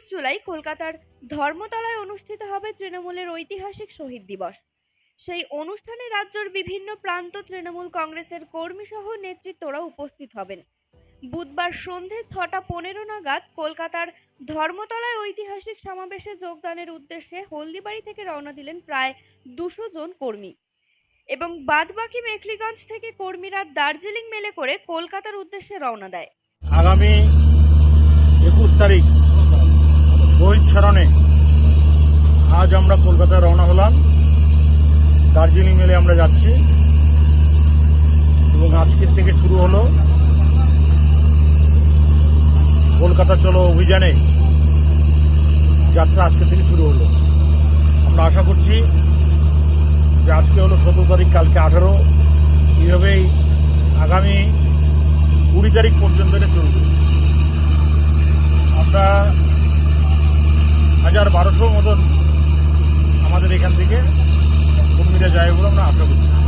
একুশ জুলাই কলকাতার ধর্মতলায় অনুষ্ঠিত হবে তৃণমূলের ঐতিহাসিক শহীদ দিবস। সেই অনুষ্ঠানে রাজ্যের বিভিন্ন প্রান্ত তৃণমূল কংগ্রেসের কর্মীসহ নেতৃত্বরা উপস্থিত হবেন। বুধবার সন্ধে ছটা পনেরো নাগাদ কলকাতার ধর্মতলায় ঐতিহাসিক সমাবেশে যোগদানের উদ্দেশ্যে হলদিবাড়ি থেকে রওনা দিলেন প্রায় দুশো জন কর্মী। এবং বাদবাকি মেখলিগঞ্জ থেকে কর্মীরা দার্জিলিং মেলে করে কলকাতার উদ্দেশ্যে রওনা দেয়। আগামী একুশ তারিখ স্মরণে আজ আমরা কলকাতায় রওনা হলাম। দার্জিলিং মেলে আমরা যাচ্ছি। এবং আজকের থেকে শুরু হলো কলকাতা চলো অভিযানে। যাত্রা আজকে থেকে শুরু হলো। আমরা আশা করছি যে আজকে হলো সতেরো তারিখ, কালকে আঠারো। এইভাবেই আগামী কুড়ি তারিখ পর্যন্ত এটা চলবে আমরা হাজার বারোশো মতন আমাদের এখান থেকে কর্মীরা যায় বলে আমরা আশা করছি।